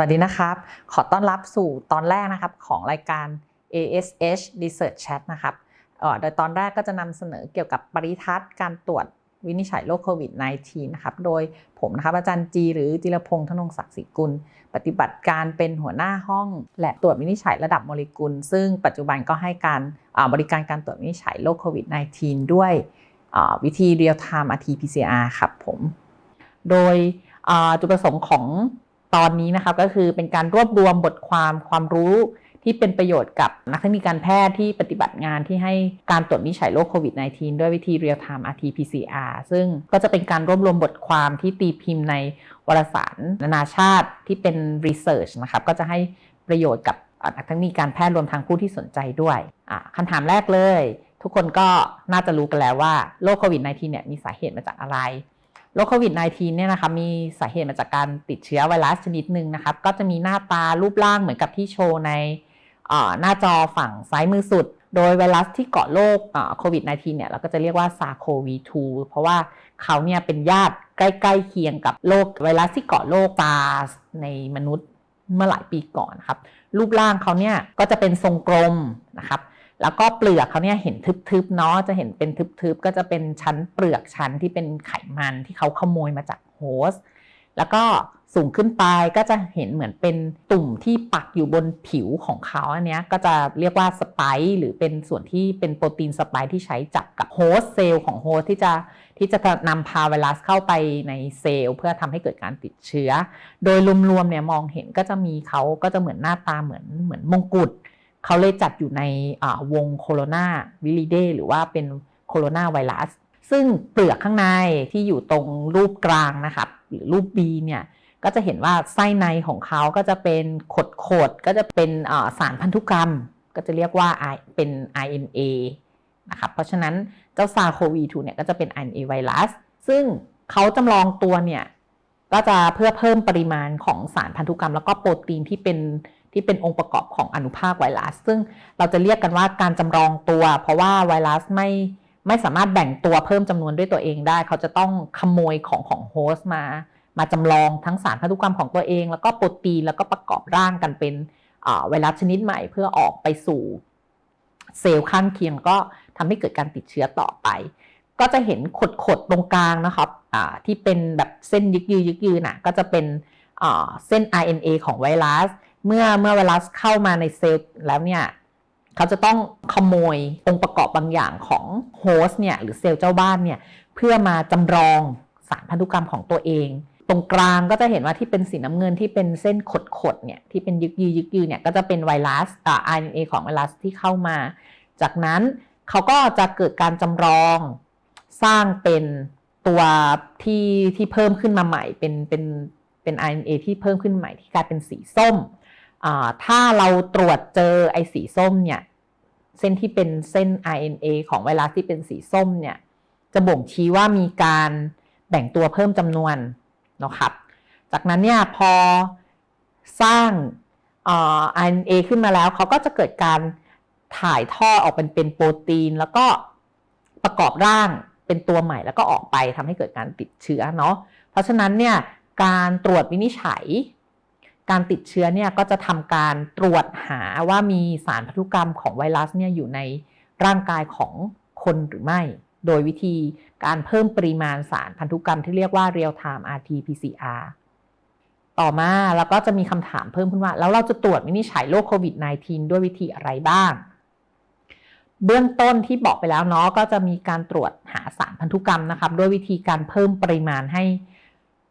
สวัสดีนะครับ ขอต้อนรับสู่ตอนแรกนะครับของรายการ ASH Research Chat นะครับโดยตอนแรกก็จะนำเสนอเกี่ยวกับปริทัศน์การตรวจวินิจฉัยโรคโควิด -19 นะครับ โดยผมนะครับอาจารย์จีหรือจิรพงษ์ธนงศักดิ์ศรีกุล ปฏิบัติการเป็นหัวหน้าห้อง และตรวจวินิจฉัยระดับโมเลกุล ซึ่งปัจจุบันก็ให้การบริการการตรวจวินิจฉัยโรคโควิด -19 ด้วยวิธี real time RT-PCR ครับผม โดยจุดประสงค์ของ ตอนนี้นะครับก็คือเป็นการรวบรวมบทความความรู้ที่เป็นประโยชน์กับนักเทคนิคการแพทย์ที่ปฏิบัติงานที่ให้การตรวจวินิจฉัยโรคโควิด -19 ด้วยวิธี real time RT-PCR ซึ่งก็จะเป็นการรวบรวมบทความที่ตีพิมพ์ในวารสารนานาชาติที่เป็น research นะครับก็จะให้ประโยชน์กับนักเทคนิคการแพทย์รวมทั้งผู้ที่สนใจด้วยคำถามแรกเลย ทุกคนก็น่าจะรู้กันแล้วว่าโรคโควิด -19 เนี่ยมีสาเหตุมาจากอะไร โรคโควิด -19 เนี่ยนะคะมีสาเหตุมาจากการติดเชื้อไวรัสชนิดหนึ่งนะครับ ก็จะมีหน้าตารูปร่างเหมือนกับที่โชว์ในหน้าจอฝั่งซ้ายมือสุด โดยไวรัสที่เกาะโรคโควิด -19 เนี่ยเราก็จะเรียกว่าซาโควี2เพราะว่าเขาเนี่ยเป็นญาติใกล้ ๆ เคียงกับโรคไวรัสที่เกาะโรคซาร์ในมนุษย์เมื่อหลายปีก่อนครับ รูปร่างเขาเนี่ยก็จะเป็นทรงกลมนะครับ แล้วก็เปลือกเขาเนี่ยเห็นทึบๆเนาะจะเห็นเป็นทึบๆก็จะเป็นชั้นเปลือกชั้นที่เป็นไขมันที่เขาขโมยมาจากโฮสต์แล้วก็สูงขึ้นไปก็จะเห็นเหมือนเป็นตุ่มที่ปักอยู่บนผิวของเขาอันนี้ก็จะเรียกว่าสไปร์หรือเป็นส่วนที่เป็นโปรตีนสไปร์ที่ใช้จับกับโฮสต์เซลล์ของโฮสต์ที่จะที่จะนำพาไวรัสเข้าไปในเซลล์เพื่อทำให้เกิดการติดเชื้อ โดยรวมๆเนี่ยมองเห็นก็จะมีเขาก็จะเหมือนหน้าตาเหมือนเหมือนมงกุฎ เขาเลยจัดอยู่ในวงโคโรนาวิลิเดหรือว่าเป็นโคโรนาไวรัส ซึ่งเปลือกข้างในที่อยู่ตรงรูปกลางนะครับหรือรูป B เนี่ยก็จะเห็นว่าไส้ในของเขาก็จะเป็นขดขดก็จะเป็นสารพันธุกรรม ก็จะเรียกว่าเป็น RNA นะครับเพราะฉะนั้นเจ้าซาโควี2เนี่ยก็จะเป็น RNA ไวรัส ซึ่งเขาจำลองตัวเนี่ยก็จะเพื่อเพิ่มปริมาณของสารพันธุกรรม แล้วก็โปรตีนที่เป็น ที่เป็นองค์ประกอบของอนุภาคไวรัส ซึ่งเราจะเรียกกันว่าการจำลองตัว เพราะว่าไวรัสไม่ไม่สามารถแบ่งตัวเพิ่มจำนวนด้วยตัวเองได้ เขาจะต้องขโมยของของโฮสต์มา มาจำลองทั้งสารพันธุกรรมของตัวเอง แล้วก็โปรตีนแล้วก็ประกอบร่างกันเป็นไวรัสชนิดใหม่เพื่อออกไปสู่เซลล์ข้างเคียงก็ทำให้เกิดการติดเชื้อต่อไป ก็จะเห็นขดๆตรงกลางนะครับที่เป็นแบบเส้นยึกยือยึกยือน่ะก็จะเป็นเส้น RNA ของไวรัส เมื่อเมื่อไวรัสเข้ามาในเซลล์แล้วเนี่ยเขาจะต้องขโมยองค์ประกอบบางอย่างของโฮสต์เนี่ยหรือเซลล์เจ้าบ้านเนี่ยเพื่อมาจำลองสารพันธุกรรมของตัวเอง ตรงกลางก็จะเห็นว่าที่เป็นสีน้ำเงินที่เป็นเส้นขดๆเนี่ยที่เป็นยึกยือยึกยือเนี่ยก็จะเป็นไวรัสอ่า RNA ของไวรัสที่เข้ามา จากนั้นเขาก็จะเกิดการจำลองสร้างเป็นตัวที่ที่เพิ่มขึ้นมาใหม่เป็นเป็นเป็น RNA ที่เพิ่มขึ้นใหม่ที่กลายเป็นสีส้ม ถ้าเราตรวจเจอไอสีส้มเนี่ยเส้นที่เป็นเส้น RNA ของไวรัสที่เป็นสีส้มเนี่ยจะบ่งชี้ว่ามีการแบ่งตัวเพิ่มจำนวนนะครับ จากนั้นเนี่ยพอสร้าง RNA ขึ้นมาแล้วเขาก็จะเกิดการถ่ายท่อออกเป็นเป็นโปรตีน แล้วก็ประกอบร่างเป็นตัวใหม่แล้วก็ออกไปทำให้เกิดการติดเชื้อเนาะเพราะฉะนั้นเนี่ยการตรวจวินิจฉัย การติดเชื้อเนี่ยก็จะทำการตรวจหาว่ามีสารพันธุกรรมของไวรัสเนี่ยอยู่ในร่างกายของคนหรือไม่ โดยวิธีการเพิ่มปริมาณสารพันธุกรรมที่เรียกว่า real time RT-PCR ต่อมาแล้วก็จะมีคำถามเพิ่มขึ้นว่า แล้วเราจะตรวจวินิจฉัยโรคโควิด -19 ด้วยวิธีอะไรบ้าง เบื้องต้นที่บอกไปแล้วเนาะก็จะมีการตรวจหาสารพันธุกรรมนะครับด้วยวิธีการเพิ่มปริมาณให้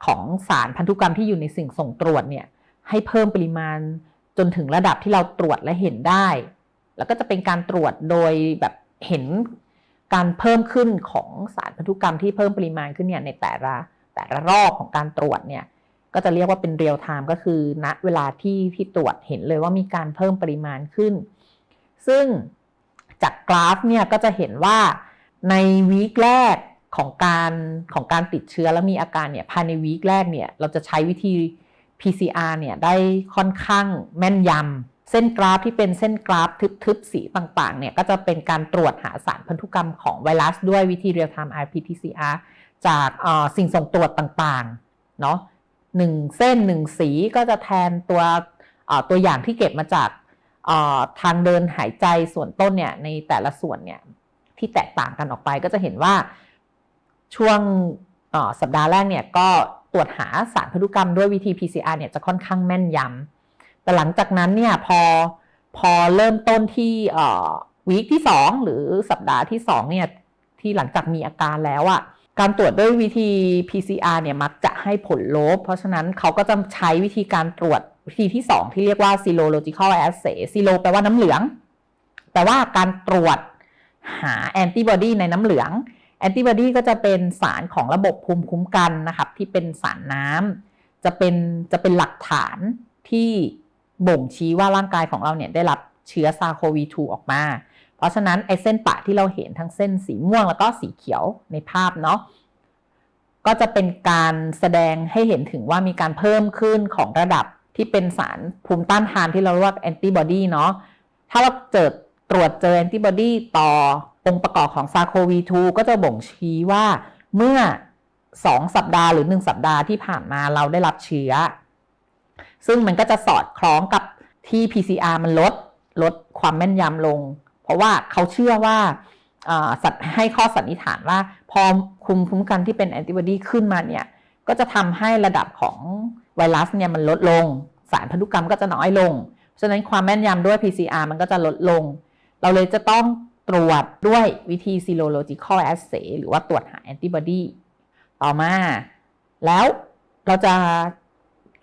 ของสารพันธุกรรมที่อยู่ในสิ่งส่งตรวจเนี่ย ให้เพิ่มปริมาณจนถึงระดับที่เราตรวจและเห็นได้ แล้วก็จะเป็นการตรวจโดยแบบเห็นการเพิ่มขึ้นของสารพันธุกรรมที่เพิ่มปริมาณขึ้นเนี่ยในแต่ละแต่ละรอบของการตรวจเนี่ยก็จะเรียกว่าเป็นเรียลไทม์ก็คือณเวลาที่ที่ตรวจเห็นเลยว่ามีการเพิ่มปริมาณขึ้น ซึ่งจากกราฟเนี่ยก็จะเห็นว่าในวีคแรกของการของการติดเชื้อแล้วมีอาการเนี่ยภายในวีคแรกเนี่ยเราจะใช้วิธี PCR เนี่ยได้ค่อนข้างแม่นยำเส้นกราฟที่เป็นเส้นกราฟทึบๆ สีต่างๆเนี่ยก็จะเป็นการตรวจหาสารพันธุกรรมของไวรัสด้วยวิธี real time RT-PCR จากสิ่งส่งตรวจต่างๆเนาะหนึ่งเส้นหนึ่งสีก็จะแทนตัวตัวอย่างที่เก็บมาจากทางเดินหายใจส่วนต้นเนี่ยในแต่ละส่วนเนี่ยที่แตกต่างกันออกไปก็จะเห็นว่าช่วงสัปดาห์แรกเนี่ยก็ ตรวจหาสารพันธุกรรมด้วยวิธี PCR เนี่ยจะค่อนข้างแม่นยำแต่หลังจากนั้นเนี่ยพอพอเริ่มต้นที่เอ่อวีคที่ 2 หรือสัปดาห์ที่2เนี่ยที่หลังจากมีอาการแล้วอะ่ะการตรวจด้วยวิธี PCR เนี่ยมักจะให้ผลลบ เพราะฉะนั้นเขาก็จะใช้วิธีการตรวจวิธีที่ 2 ที่เรียกว่า serological assay sero แปลว่าน้ำเหลือง แต่ว่าการตรวจหาแอนติบอดีในน้ำเหลือง แอนติบอดีก็จะเป็นสารของระบบภูมิคุ้มกันนะครับที่เป็นสารน้ำจะเป็นจะเป็นหลักฐานที่บ่งชี้ว่าร่างกายของเราเนี่ยได้รับเชื้อซาโควี2ออกมา เพราะฉะนั้นไอเส้นปะที่เราเห็นทั้งเส้นสีม่วงแล้วก็สีเขียวในภาพเนาะก็จะเป็นการแสดงให้เห็นถึงว่ามีการเพิ่มขึ้นของระดับที่เป็นสารภูมิต้านทานที่เราเรียกว่าแอนติบอดีเนาะถ้าเราเจอตรวจเจอแอนติบอดีต่อ องค์ประกอบของซาโควี2ก็จะบ่งชี้ว่าเมื่อ 2 สัปดาห์หรือ 1 สัปดาห์ที่ผ่านมาเราได้รับเชื้อ ซึ่งมันก็จะสอดคล้องกับที่ PCR มันลดลดความแม่นยำลง เพราะว่าเขาเชื่อว่าสัตว์ให้ข้อสันนิษฐานว่า พอคุมคุ้มกันที่เป็นแอนติบอดีขึ้นมาเนี่ย ก็จะทำให้ระดับของไวรัสเนี่ยมันลดลง สารพันธุกรรมก็จะน้อยลง ฉะนั้นความแม่นยำด้วย PCR มันก็จะลดลง เราเลยจะต้อง ตรวจด้วยวิธี serological assay หรือว่าตรวจหาแอนติบอดีต่อมา แล้วเราจะ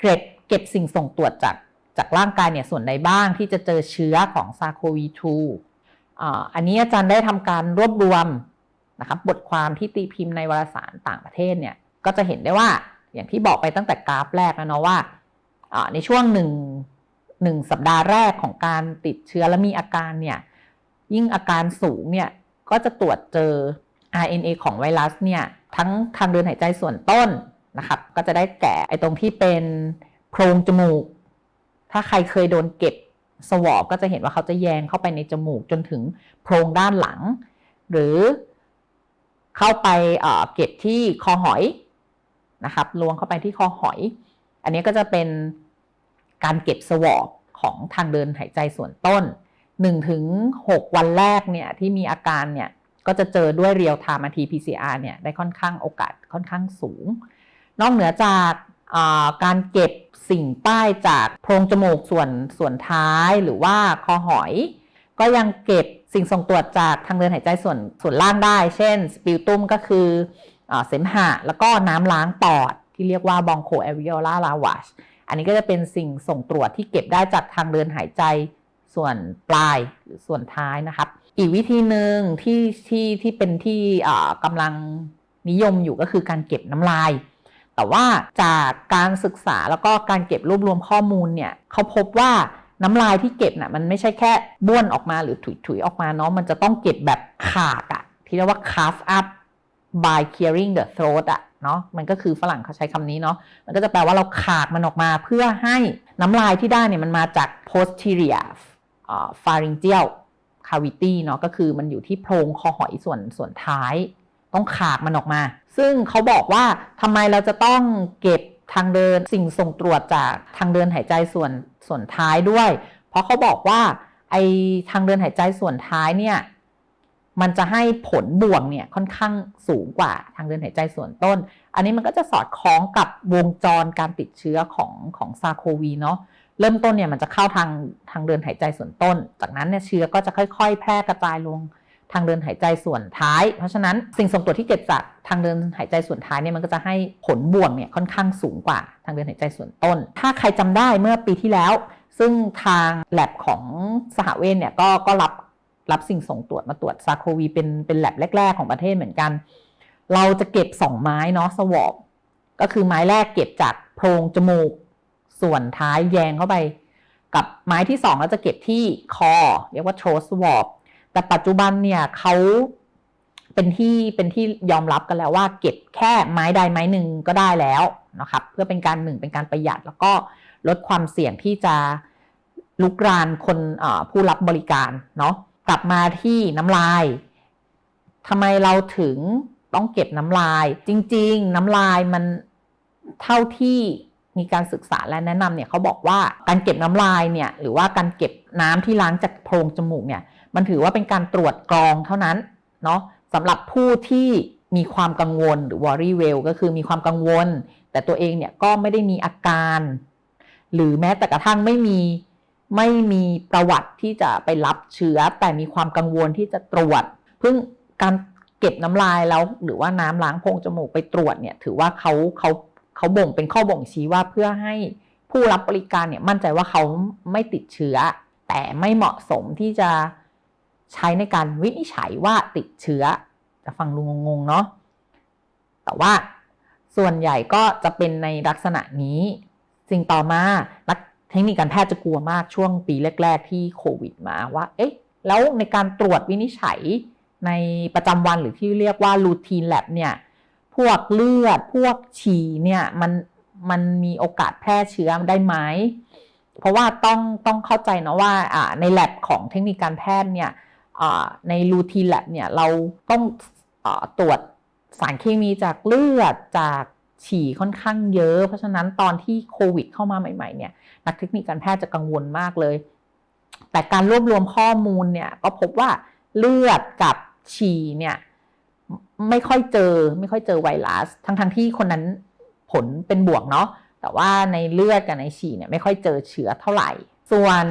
เก็บเก็บสิ่งส่งตรวจจากจากร่างกายเนี่ยส่วนใดบ้างที่จะเจอเชื้อของ SARS-CoV-2 อันนี้อาจารย์ได้ทำการรวบรวมนะครับบทความที่ตีพิมพ์ในวารสารต่างประเทศเนี่ยก็จะเห็นได้ว่าอย่างที่บอกไปตั้งแต่กราฟแรกนะเนาะว่าในช่วงหนึ่งหนึ่งสัปดาห์แรกของการติดเชื้อและมีอาการเนี่ย ยิ่งอาการสูงเนี่ยก็จะตรวจเจอ RNA ของไวรัสเนี่ยทั้งทางเดินหายใจส่วนต้นนะครับก็จะได้แก่ไอตรงที่เป็นโพรงจมูก ถ้าใครเคยโดนเก็บสวอปก็จะเห็นว่าเขาจะแยงเข้าไปในจมูกจนถึงโพรงด้านหลัง หรือเข้าไปเเก็บที่คอหอยนะครับลวงเข้าไปที่คอหอย อันนี้ก็จะเป็นการเก็บสวอปของทางเดินหายใจส่วนต้น 1ถึง6วันแรกเนี่ยที่มีอาการเนี่ยก็จะเจอด้วยเรียลไทม์ RT-PCR เนี่ยได้ค่อนข้างโอกาสค่อนข้างสูง นอกเหนือจากการเก็บสิ่งป้ายจากโพรงจมูกส่วนส่วนท้ายหรือว่าคอหอย ก็ยังเก็บสิ่งส่งตรวจจากทางเดินหายใจส่วนส่วนล่างได้ เช่นสปิลตุ้มก็คือเสมหะ แล้วก็น้ำล้างปอดที่เรียกว่าบองโคแอวิโอลาลาวาชอันนี้ก็จะเป็นสิ่งส่งตรวจที่เก็บได้จากทางเดินหายใจ ส่วนปลายหรือส่วนท้ายนะครับ อีกวิธีหนึ่งที่ที่ที่เป็นที่กำลังนิยมอยู่ก็คือการเก็บน้ำลาย แต่ว่าจากการศึกษาแล้วก็การเก็บรวบรวมข้อมูลเนี่ยเขาพบว่าน้ำลายที่เก็บน่ะมันไม่ใช่แค่บ้วนออกมาหรือถุยๆออกมาเนาะมันจะต้องเก็บแบบขาดอะที่เรียกว่า carve up by clearing the throat อะเนาะมันก็คือฝรั่งเขาใช้คำนี้เนาะมันก็จะแปลว่าเราขาดมันออกมาเพื่อให้น้ำลายที่ได้เนี่ยมันมาจาก posterior pharyngeal cavity เนาะก็คือมันอยู่ที่โพรงคอหอยส่วนส่วนท้าย ต้องขากมันออกมา ซึ่งเขาบอกว่าทำไมเราจะต้องเก็บทางเดินสิ่งส่งตรวจจากทางเดินหายใจส่วนส่วนท้ายด้วย เพราะเขาบอกว่าไอทางเดินหายใจส่วนท้ายเนี่ยมันจะให้ผลบวกเนี่ยค่อนข้างสูงกว่าทางเดินหายใจส่วนต้น อันนี้มันก็จะสอดคล้องกับวงจรการติดเชื้อของของซาโควีเนาะ เริ่มต้นเนี่ยมันจะเข้าทางทางเดินหายใจส่วนต้น จากนั้นเนี่ยเชื้อก็จะค่อย ๆ แพร่กระจายลงทางเดินหายใจส่วนท้าย เพราะฉะนั้นสิ่งส่งตรวจที่เกิดจากทางเดินหายใจส่วนท้ายเนี่ยมันก็จะให้ผลบวกเนี่ยค่อนข้างสูงกว่าทางเดินหายใจส่วนต้น ถ้าใครจำได้เมื่อปีที่แล้ว ซึ่งทางแลบของสหเวชเนี่ยก็ก็รับรับสิ่งส่งตรวจมาตรวจซาโควีเป็นเป็นแลบแรก ๆ ของประเทศเหมือนกัน เราจะเก็บ 2 ไม้เนาะสวอปก็คือไม้แรกเก็บจากโพรงจมูก ส่วนท้ายแยงเข้าไป กับไม้ที่2เราจะเก็บที่คอ เรียกว่า throat swab แต่ปัจจุบันเนี่ยเขาเป็นที่เป็นที่ยอมรับกันแล้วว่า เก็บแค่ไม้ใดไม้หนึ่งก็ได้แล้วนะครับ เพื่อเป็นการหนึ่งเป็นการประหยัด แล้วก็ลดความเสี่ยงที่จะลุกรานคนผู้รับบริการเนาะกลับมาที่น้ำลายทำไมเราถึงต้องเก็บน้ำลาย จริง ๆ น้ำลายมันเท่าที่ มีการศึกษาและแนะนำเนี่ยเขาบอกว่าการเก็บน้ำลายเนี่ยหรือว่าการเก็บน้ำที่ล้างจากโพรงจมูกเนี่ยมันถือว่าเป็นการตรวจกรองเท่านั้นเนาะสำหรับผู้ที่มีความกังวลหรือ worry well ก็คือมีความกังวล แต่ตัวเองเนี่ยก็ไม่ได้มีอาการ หรือแม้แต่กระทั่งไม่มีไม่มีประวัติที่จะไปรับเชื้อ แต่มีความกังวลที่จะตรวจเพิ่งการเก็บน้ำลายแล้วหรือว่าน้ำล้างโพรงจมูกไปตรวจเนี่ยถือว่าเขาเขา เขาบ่งเป็นข้อบ่งชี้ว่าเพื่อให้ผู้รับบริการเนี่ยมั่นใจว่าเขาไม่ติดเชื้อ แต่ไม่เหมาะสมที่จะใช้ในการวินิจฉัยว่าติดเชื้อ จะฟังดูงงๆเนาะแต่ว่าส่วนใหญ่ก็จะเป็นในลักษณะนี้ สิ่งต่อมานักเทคนิคการแพทย์จะกลัวมากช่วงปีแรก ๆ ที่โควิดมาว่า เอ๊ะ แล้วในการตรวจวินิจฉัยในประจำวันหรือที่เรียกว่ารูทีนแลบเนี่ย พวกเลือด พวกฉี่เนี่ยมันมันมีโอกาสแพร่เชื้อได้ไหมเพราะว่าต้องต้องเข้าใจนะว่าในแลบของเทคนิคการแพทย์เนี่ยในรูทีนแลบเนี่ยเราต้องอตรวจสารเคมีจากเลือดจากฉี่ค่อนข้างเยอะ เพราะฉะนั้นตอนที่โควิดเข้ามาใหม่ๆเนี่ยนักเทคนิคการแพทย์จะกังวลมากเลย แต่การรวบรวมข้อมูลเนี่ยก็พบว่าเลือดกับฉี่เนี่ย ไม่ค่อยเจอไม่ค่อยเจอไวรัส ทั้งทั้งที่คนนั้นผลเป็นบวกเนาะแต่ว่าในเลือดกับในฉี่เนี่ยไม่ค่อยเจอเชื้อเท่าไหร่ ส่วน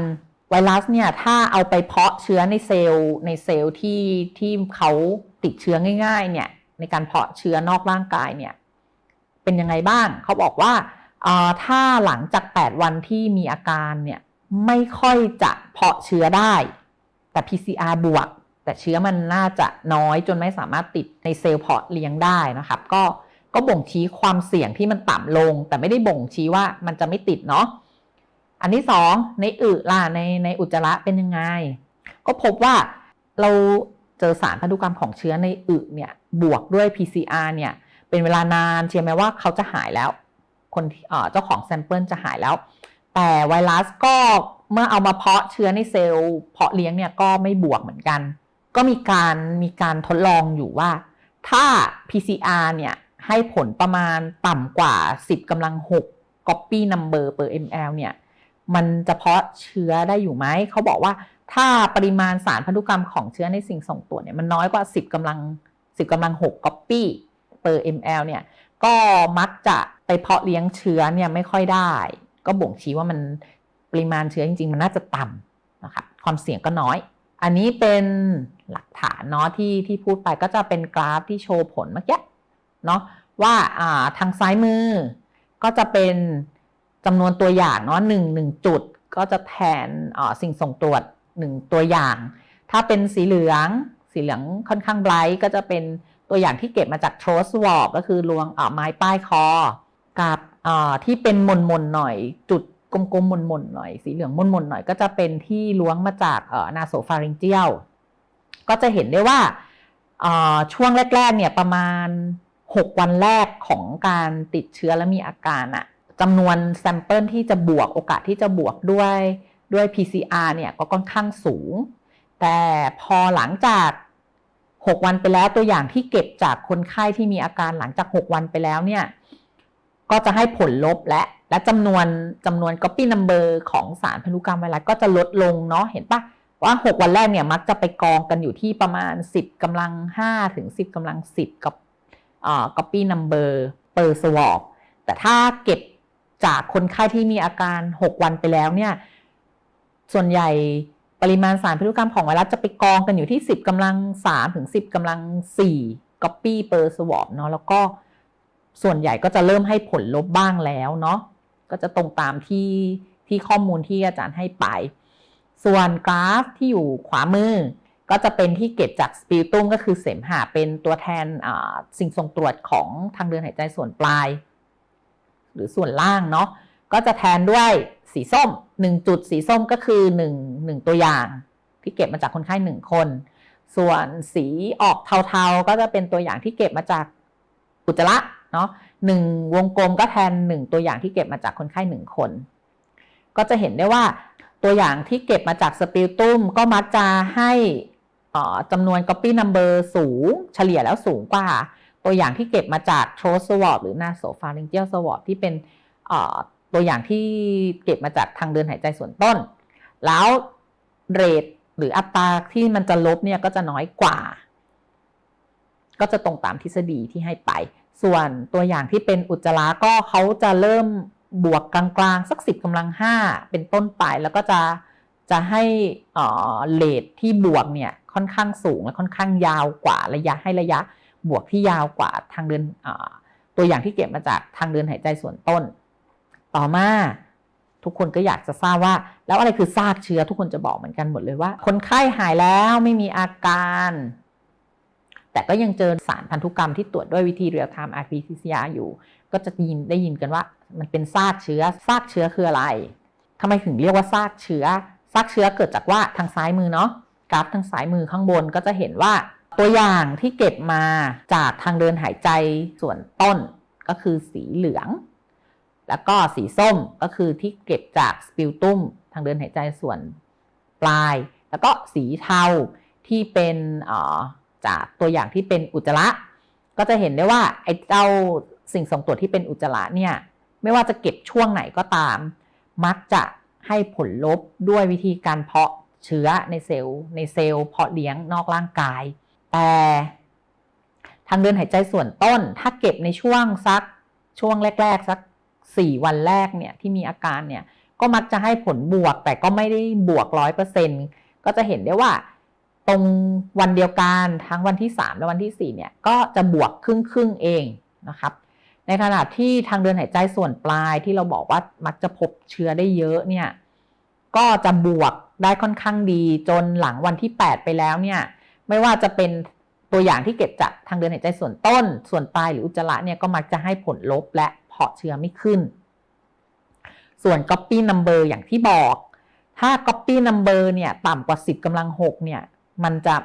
ไวรัสเนี่ยถ้าเอาไปเพาะเชื้อในเซลล์ในเซลล์ที่ที่เขาติดเชื้อง่าย ๆ เนี่ยในการเพาะเชื้อนอกร่างกายเนี่ยเป็นยังไงบ้างเขาบอกว่าถ้าหลังจาก 8 วันที่มีอาการเนี่ยไม่ค่อยจะเพาะเชื้อได้ แต่ PCR บวก แต่เชื้อมันน่าจะน้อยจนไม่สามารถติดในเซลล์เพาะเลี้ยงได้นะครับ ก็ก็บ่งชี้ความเสี่ยงที่มันต่ำลง แต่ไม่ได้บ่งชี้ว่ามันจะไม่ติดเนาะอันที่สองในอึล่ะในในอุจจาระเป็นยังไง ก็พบว่าเราเจอสารพันธุกรรมของเชื้อในอึเนี่ยบวกด้วย PCR เนี่ยเป็นเวลานานเชื่อไหมว่าเขาจะหายแล้ว คนเจ้าของแซมเปิลจะหายแล้ว แต่ไวรัสก็เมื่อเอามาเพาะเชื้อในเซลล์เพาะเลี้ยงเนี่ยก็ไม่บวกเหมือนกัน ก็มีการมีการทดลองอยู่ว่า ถ้า PCR เนี่ยให้ผลประมาณต่ำกว่า 10กำลัง 6 copy number per ml เนี่ยมันจะเพาะเชื้อได้อยู่ไหม เขาบอกว่าถ้าปริมาณสารพันธุกรรมของเชื้อในสิ่งส่งตัวเนี่ยมันน้อยกว่า 10กำลัง 10กำลัง 6 copy per ml เนี่ยก็มักจะไปเพาะเลี้ยงเชื้อเนี่ยไม่ค่อยได้ ก็บ่งชี้ว่ามันปริมาณเชื้อจริง ๆ มันน่าจะต่ำนะคะความเสี่ยงก็น้อย อันนี้เป็นหลักฐานเนาะที่ที่พูดไปก็จะเป็นกราฟที่โชว์ผลเมื่อกี้เนาะว่าอ่าทางซ้ายมือ ก็จะเป็นจำนวนตัวอย่างเนาะหนึ่งหนึ่งจุดก็จะแทนอ่าสิ่งส่งตรวจหนึ่งตัวอย่าง ถ้าเป็นสีเหลืองสีเหลืองค่อนข้างไบรท์ก็จะเป็นตัวอย่างที่เก็บมาจากโทรสวอปก็คือลวงอ่าไม้ป้ายคอ กับอ่าที่เป็นมนมนหน่อยจุด กลมๆมนๆหน่อยสีเหลืองมนๆหน่อยก็จะเป็นที่ล้วงมาจากนาโซฟาริงเจียลก็จะเห็นได้ว่าช่วงแรกๆเนี่ยประมาณ 6 วันแรกของการติดเชื้อและมีอาการอะจำนวนแซมเปิลที่จะบวกโอกาสที่จะบวกด้วยด้วย PCR เนี่ยก็ค่อนข้างสูง แต่พอหลังจาก 6 วันไปแล้วตัวอย่างที่เก็บจากคนไข้ที่มีอาการหลังจาก 6 วันไปแล้วเนี่ยก็จะให้ผลลบและ และจำนวนจำนวน copy number ของสารพันธุกรรมไวรัสก็จะลดลงเนาะเห็นปะว่า 6 วันแรกเนี่ยมักจะไปกองกันอยู่ที่ประมาณ 10กำลัง5ถึง 10กำลัง 10 กับอ่า copy number per swab แต่ถ้าเก็บจากคนไข้ที่มีอาการ 6 วันไปแล้วเนี่ย ส่วนใหญ่ปริมาณสารพันธุกรรมของไวรัสจะไปกองกันอยู่ที่ 10กำลัง3ถึง 10กำลัง4 copy per swab เนาะแล้วก็ส่วนใหญ่ก็จะเริ่มให้ผลลบบ้างแล้วเนาะ ก็จะตรงตามที่ที่ข้อมูลที่อาจารย์ให้ไป ส่วนกราฟที่อยู่ขวามือ ก็จะเป็นที่เก็บจากสปิลตุ้มก็คือเสมหะเป็นตัวแทนสิ่งส่งตรวจของทางเดินหายใจส่วนปลาย หรือส่วนล่างเนาะก็จะแทนด้วยสีส้ม 1 จุดสีส้มก็คือ 1 1 ตัวอย่าง ที่เก็บมาจากคนไข้หนึ่งคน ส่วนสีออกเทาๆ ก็จะเป็นตัวอย่างที่เก็บมาจากอุจจาระเนาะ หนึ่งวงกลมก็แทนหนึ่งตัวอย่างที่เก็บมาจากคนไข้หนึ่งคน ก็จะเห็นได้ว่าตัวอย่างที่เก็บมาจากสปิลตุ้มก็มักจะให้จำนวน copy number สูง เฉลี่ยแล้วสูงกว่า ตัวอย่างที่เก็บมาจาก throat swab หรือ nasopharyngeal swab ที่เป็นตัวอย่างที่เก็บมาจากทางเดินหายใจส่วนต้น แล้วเรทหรืออัตราที่มันจะลบเนี่ยก็จะน้อยกว่า ก็จะตรงตามทฤษฎีที่ให้ไป ส่วนตัวอย่างที่เป็นอุจจาระก็เขาจะเริ่มบวกกลางๆ สักสิบกำลังห้าเป็นต้นไปแล้วก็จะจะให้เลทที่บวกเนี่ยค่อนข้างสูงและค่อนข้างยาวกว่าระยะให้ระยะบวกที่ยาวกว่าทางเดินตัวอย่างที่เก็บมาจากทางเดินหายใจส่วนต้น ต่อมาทุกคนก็อยากจะทราบว่า แล้วอะไรคือซากเชื้อทุกคนจะบอกเหมือนกันหมดเลยว่า คนไข้หายแล้วไม่มีอาการ แต่ก็ยังเจอสารพันธุกรรมที่ตรวจด้วยวิธีเรียลไทม์ RT-PCR อยู่ ก็จะยินได้ยินกันว่า มันเป็นซากเชื้อ ซากเชื้อคืออะไรทำไมถึงเรียกว่าซากเชื้อ ซากเชื้อเกิดจากว่าทางซ้ายมือเนาะ กราฟทางซ้ายมือข้างบนก็จะเห็นว่า ตัวอย่างที่เก็บมาจากทางเดินหายใจส่วนต้นก็คือสีเหลือง แล้วก็สีส้มก็คือที่เก็บจากสปิลตุมทางเดินหายใจส่วนปลาย แล้วก็สีเทาที่เป็น จากตัวอย่างที่เป็นอุจจาระ ก็จะเห็นได้ว่าไอ้เจ้าสิ่งส่งตรวจที่เป็นอุจจาระเนี่ยไม่ว่าจะเก็บช่วงไหนก็ตาม มักจะให้ผลลบด้วยวิธีการเพาะเชื้อในเซลล์ ในเซลล์เพาะเลี้ยงนอกร่างกาย แต่ทางเดินหายใจส่วนต้น ถ้าเก็บในช่วงสักช่วงแรก ๆ สัก 4 วันแรกเนี่ยที่มีอาการเนี่ยก็มักจะให้ผลบวกแต่ก็ไม่ได้บวกร้อยเปอร์เซ็นต์ก็จะเห็นได้ว่า ตรงวันเดียวกันทั้งวันที่ 3 และวันที่ 4 เนี่ยก็จะบวกครึ่งครึ่งเองนะครับ ในขณะที่ทางเดินหายใจส่วนปลายที่เราบอกว่ามักจะพบเชื้อได้เยอะเนี่ยก็จะบวกได้ค่อนข้างดีจนหลังวันที่ 8 ไปแล้วเนี่ยไม่ว่าจะเป็นตัวอย่างที่เก็บจากทางเดินหายใจส่วนต้น ส่วนปลายหรืออุจจาระเนี่ยก็มักจะให้ผลลบและเพาะเชื้อไม่ขึ้น ส่วน copy number อย่างที่บอก ถ้า copy number เนี่ยต่ำกว่า 10กำลัง6เนี่ย มันจะ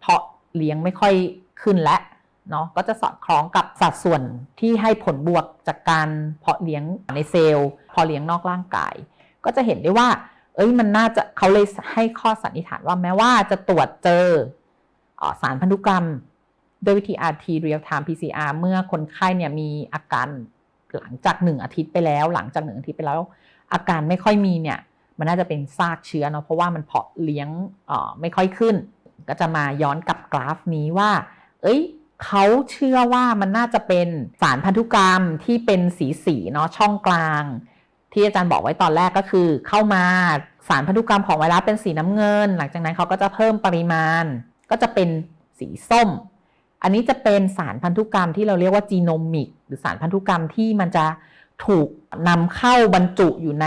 เพาะเลี้ยงไม่ค่อยขึ้นและเนาะก็จะสอดคล้องกับสัดส่วนที่ให้ผลบวกจากการเพาะเลี้ยงในเซลล์เพาะเลี้ยงนอกร่างกาย ก็จะเห็นได้ว่า เอ้ยมันน่าจะเขาเลยให้ข้อสันนิษฐานว่าแม้ว่าจะตรวจเจออสารพันธุกรรมด้วยวิธี RT real time PCR เมื่อคนไข้เนี่ยมีอาการหลังจากหนึ่งอาทิตย์ไปแล้ว หลังจากหนึ่งอาทิตย์ไปแล้ว อาการไม่ค่อยมีเนี่ย มันน่าจะเป็นซากเชื้อเนาะเพราะว่ามันเพาะเลี้ยงไม่ค่อยขึ้น ก็จะมาย้อนกับกราฟนี้ว่า เอ้ยเขาเชื่อว่ามันน่าจะเป็นสารพันธุกรรมที่เป็นสีสีเนาะช่องกลาง ที่อาจารย์บอกไว้ตอนแรกก็คือ เข้ามาสารพันธุกรรมของไวรัสเป็นสีน้ำเงิน หลังจากนั้นเขาก็จะเพิ่มปริมาณ ก็จะเป็นสีส้ม อันนี้จะเป็นสารพันธุกรรมที่เราเรียกว่าจีโนมิก หรือสารพันธุกรรมที่มันจะถูกนำเข้าบรรจุอยู่ใน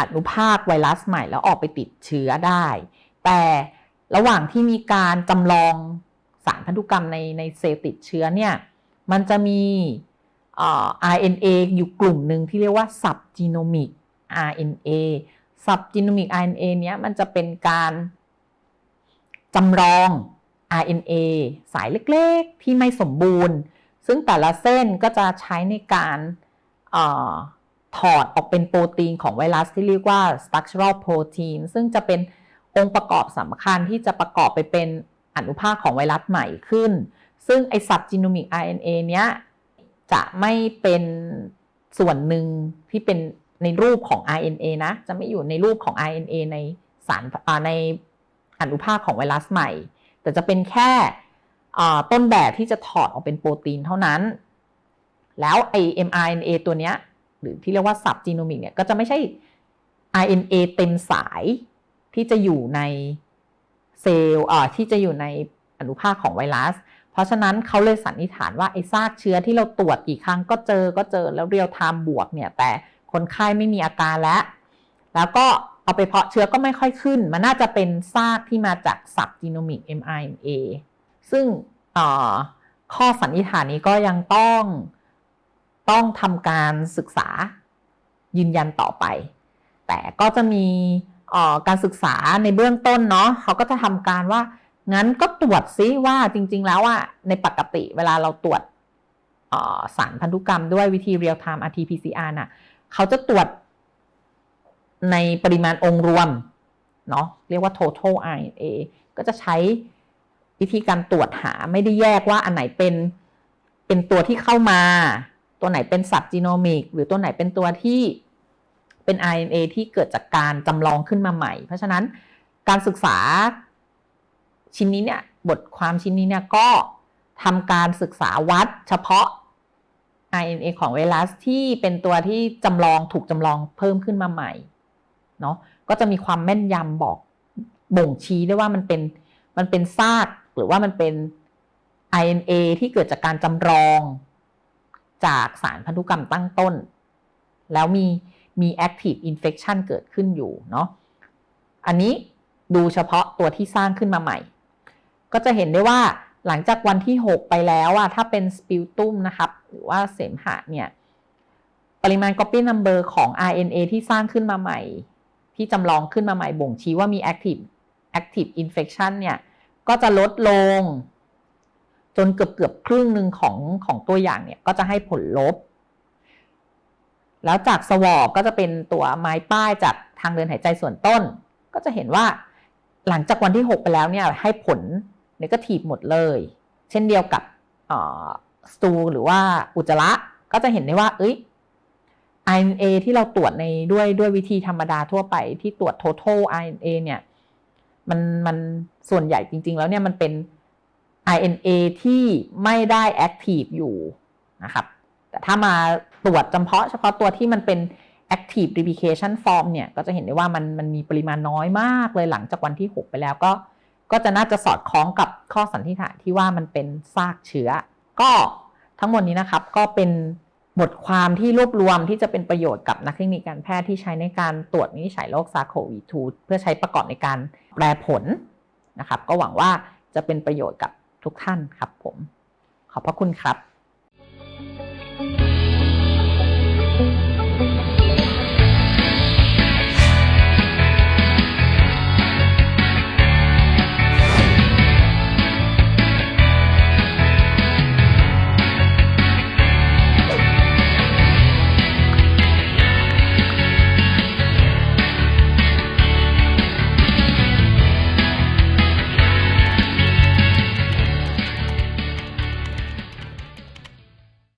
อนุภาคไวรัสใหม่แล้วออกไปติดเชื้อได้ แต่ระหว่างที่มีการจำลองสารพันธุกรรมในในเซลล์ติดเชื้อเนี่ยมันจะมี RNA อยู่กลุ่มหนึ่งที่เรียกว่า subgenomic RNA subgenomic RNA เนี้ยมันจะเป็นการจำลอง RNA สายเล็กๆ ที่ไม่สมบูรณ์ ซึ่งแต่ละเส้นก็จะใช้ในการ ถอดออกเป็นโปรตีนของไวรัสที่เรียกว่า structural protein ซึ่งจะเป็นองค์ประกอบสำคัญที่จะประกอบไปเป็นอนุภาคของไวรัสใหม่ขึ้น ซึ่งไอสับจีโนมิก RNA เนี้ยจะไม่เป็นส่วนหนึ่งที่เป็นในรูปของ RNA นะ จะไม่อยู่ในรูปของ RNA ในสารในอนุภาคของไวรัสใหม่ แต่จะเป็นแค่ต้นแบบที่จะถอดออกเป็นโปรตีนเท่านั้น แล้วไอ mRNA ตัวเนี้ย หรือที่เรียกว่าสับจีโนมิกเนี่ยก็จะไม่ใช่ RNA เต็มสายที่จะอยู่ในเซลล์ที่จะอยู่ในอนุภาคของไวรัส เพราะฉะนั้นเขาเลยสันนิษฐานว่าไอ้ซากเชื้อที่เราตรวจกี่ครั้งก็เจอก็เจอแล้วเรียลไทม์บวกเนี่ยแต่คนไข้ไม่มีอาการแล้ว แล้วก็เอาไปเพาะเชื้อก็ไม่ค่อยขึ้น มันน่าจะเป็นซากที่มาจากสับจีโนมิก mRNA ซึ่งข้อสันนิษฐานนี้ก็ยังต้อง ต้องทำการศึกษายืนยันต่อไป แต่ก็จะมีการศึกษาในเบื้องต้นเนาะเขาก็จะทำการว่างั้นก็ตรวจซิว่าจริง ๆ แล้วอะในปกติเวลาเราตรวจสารพันธุกรรมด้วยวิธี real time RT-PCR น่ะเขาจะตรวจในปริมาณองค์รวมเนาะเรียกว่า total RNA ก็จะใช้วิธีการตรวจหาไม่ได้แยกว่าอันไหนเป็นเป็นตัวที่เข้ามา ตัวไหนเป็นสับจีโนมิก หรือตัวไหนเป็นตัวที่เป็น RNA ที่เกิดจากการจำลองขึ้นมาใหม่ เพราะฉะนั้นการศึกษาชิ้นนี้เนี่ยบทความชิ้นนี้เนี่ยก็ทำการศึกษาวัดเฉพาะ RNA ของไวรัสที่เป็นตัวที่จำลองถูกจำลองเพิ่มขึ้นมาใหม่เนาะก็จะมีความแม่นยำบอกบ่งชี้ได้ว่ามันเป็นมันเป็นซากหรือว่ามันเป็น RNA ที่เกิดจากการจำลอง จากสารพันธุกรรมตั้งต้น แล้วมีมี active infection เกิดขึ้นอยู่เนาะอันนี้ดูเฉพาะตัวที่สร้างขึ้นมาใหม่ ก็จะเห็นได้ว่าหลังจากวันที่ 6 ไปแล้วอะถ้าเป็นสปิลตุมนะครับ หรือว่าเสมหะเนี่ย ปริมาณ copy number ของ RNA ที่สร้างขึ้นมาใหม่ ที่จำลองขึ้นมาใหม่บ่งชี้ว่ามี active active infection เนี่ย ก็จะลดลง จนเกือบเกือบครึ่งหนึ่งของของตัวอย่างเนี่ยก็จะให้ผลลบ แล้วจากสวอปก็จะเป็นตัวไม้ป้ายจากทางเดินหายใจส่วนต้น ก็จะเห็นว่าหลังจากวันที่ 6 ไปแล้วเนี่ยให้ผลเนกาทีฟหมดเลย เช่นเดียวกับสตูหรือว่าอุจจาระก็จะเห็นได้ว่า เอ้ย RNA ที่เราตรวจในด้วยด้วยวิธีธรรมดาทั่วไปที่ตรวจ total RNA เนี่ย มันมันส่วนใหญ่จริง ๆ แล้วเนี่ยมันเป็น RNA ที่ไม่ได้ active อยู่นะครับแต่ถ้ามาตรวจจำเพาะเฉพาะตัวที่มันเป็น active replication form เนี่ยก็จะเห็นได้ว่ามันมันมีปริมาณน้อยมากเลยหลังจากวันที่ 6 ไปแล้วก็ ก็จะน่าจะสอดคล้องกับข้อสันนิษฐานที่ว่ามันเป็นซากเชื้อ ก็ทั้งหมดนี้นะครับก็เป็นบทความที่รวบรวมที่จะเป็นประโยชน์กับนักเทคนิคการแพทย์ที่ใช้ในการตรวจวินิจฉัยโรคซาโควี2เพื่อใช้ประกอบในการแปลผลนะครับ ก็หวังว่าจะเป็นประโยชน์กับ ทุกท่านครับผม ขอบพระคุณครับ